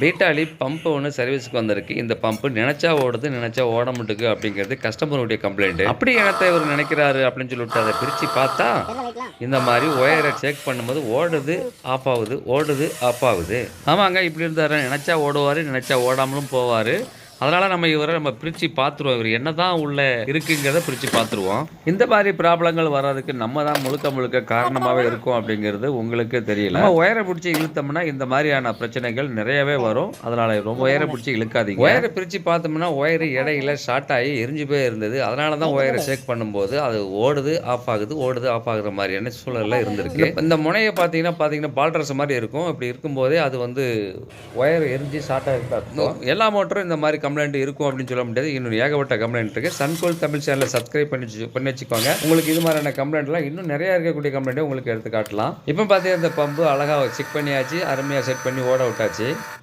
பீட்டாலி pump ஒன்று சர்வீஸ்க்கு வந்திருக்கு. இந்த பம்பு நினச்சா ஓடுது நினச்சா ஓட மாட்டுக்கு அப்படிங்கிறது கஸ்டமருடைய கம்ப்ளைண்ட் அப்படி என்னத்தை இவர் நினைக்கிறாரு அப்படின்னு சொல்லிட்டு அதை பிரித்து பார்த்தா இந்த மாதிரி ஒயரை செக் பண்ணும்போது ஓடுது ஆஃப் ஆகுது ஓடுது ஆஃப் ஆகுது. ஆமாங்க இப்படி இருந்தார். நினச்சா ஓடுவார் நினச்சா ஓடாமலும் போவார். அதனால் நம்ம இவரை நம்ம பிரித்து பார்த்துருவோம். இவர் என்ன தான் உள்ள இருக்குங்கிறத பிரித்து பார்த்துருவோம். இந்த மாதிரி ப்ராப்ளங்கள் வர்றதுக்கு நம்ம தான் முழுக்க முழுக்க காரணமாகவே இருக்கும் அப்படிங்கிறது உங்களுக்கே தெரியல. நம்ம ஒயரை பிடிச்சி இழுத்தோம்னா இந்த மாதிரியான பிரச்சனைகள் நிறையவே வரும். அதனால் ரொம்ப ஒயரை பிடிச்சி இழுக்காதீங்க. ஒயரை பிரித்து பார்த்தோம்னா ஒயர் இடையில ஷார்ட் ஆகி எரிஞ்சு போய் இருந்தது. அதனால தான் ஒயரை செக் பண்ணும்போது அது ஓடுது ஆஃப் ஆகுது ஓடுது ஆஃப் ஆகுற மாதிரியான சூழலில் இருந்திருக்கு. இந்த- முனையை பார்த்தீங்கன்னா பார்த்தீங்கன்னா பால்ட்ரஸ் மாதிரி இருக்கும். இப்படி இருக்கும்போதே அது வந்து ஒயர் எரிஞ்சு ஷார்ட் ஆகிருக்கும் எல்லா மோட்டரும் இந்த மாதிரி கம்ப்ளைண்ட் இருக்கும் அப்படின்னு சொல்ல முடியாது. இன்னும் ஏகப்பட்ட கம்ப்ளைண்ட் இருக்கு. சன்கோல் தமிழ் சேனலை சப்ஸ்கிரைப் பண்ணி பண்ணி வச்சுக்கோங்க. உங்களுக்கு இது மாதிரியான கம்ப்ளைண்ட்லாம் இன்னும் நிறைய இருக்கக்கூடிய கம்ப்ளைண்ட்டை உங்களுக்கு எடுத்து காட்டலாம். இப்போ பார்த்தீங்கன்னா இந்த பம்பு அழகாக செக் பண்ணியாச்சு அருமையாக செட் பண்ணி ஓட விட்டாச்சு.